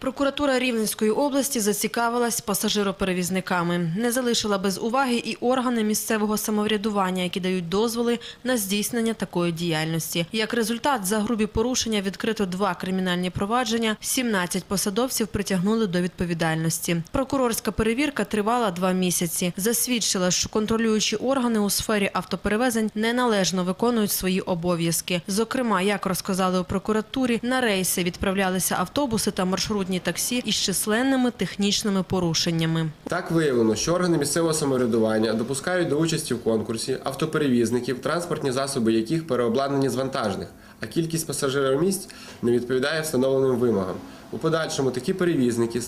Прокуратура Рівненської області зацікавилась пасажироперевізниками. Не залишила без уваги і органи місцевого самоврядування, які дають дозволи на здійснення такої діяльності. Як результат, за грубі порушення відкрито два кримінальні провадження, 17 посадовців притягнули до відповідальності. Прокурорська перевірка тривала два місяці. Засвідчила, що контролюючі органи у сфері автоперевезень неналежно виконують свої обов'язки. Зокрема, як розказали у прокуратурі, на рейси відправлялися автобуси та маршрутні таксі із численними технічними порушеннями. Так виявлено, що органи місцевого самоврядування допускають до участі в конкурсі автоперевізників, транспортні засоби яких переобладнані з вантажних, а кількість пасажирів місць не відповідає встановленим вимогам. У подальшому такі перевізники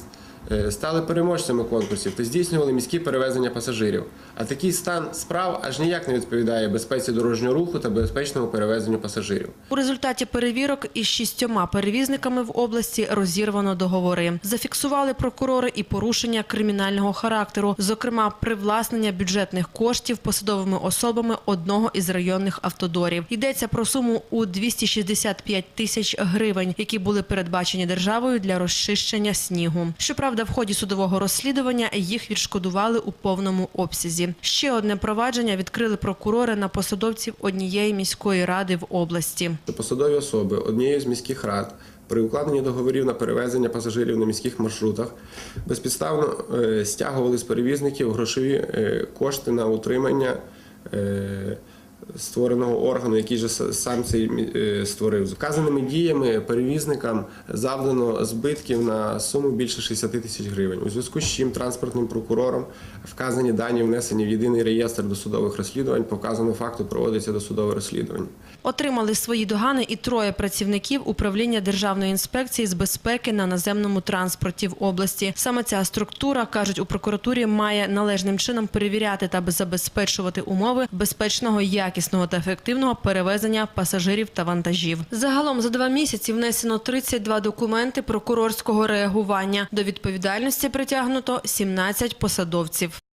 стали переможцями конкурсів та здійснювали міські перевезення пасажирів. А такий стан справ аж ніяк не відповідає безпеці дорожнього руху та безпечному перевезенню пасажирів. У результаті перевірок із шістьома перевізниками в області розірвано договори. Зафіксували прокурори і порушення кримінального характеру, зокрема привласнення бюджетних коштів посадовими особами одного із районних автодорів. Йдеться про суму у 265 тисяч гривень, які були передбачені державою для розчищення снігу. Щоправда, в ході судового розслідування їх відшкодували у повному обсязі. Ще одне провадження відкрили прокурори на посадовців однієї міської ради в області. посадові особи однієї з міських рад при укладенні договорів на перевезення пасажирів на міських маршрутах безпідставно е, стягували з перевізників грошові е, кошти на утримання е, створеного органу, який же сам цей е, створив. З Вказаними діями перевізникам завдано збитків на суму більше 60 тисяч гривень. У зв'язку з чим транспортним прокурором вказані дані внесені в єдиний реєстр досудових розслідувань. По вказаному факту проводиться досудове розслідування. Отримали свої догани і троє працівників управління Державної інспекції з безпеки на наземному транспорті в області. Саме ця структура, кажуть у прокуратурі, має належним чином перевіряти та забезпечувати умови безпечного, якісного та ефективного перевезення пасажирів та вантажів. Загалом за два місяці внесено 32 документи прокурорського реагування. До відповідальності притягнуто 17 посадовців.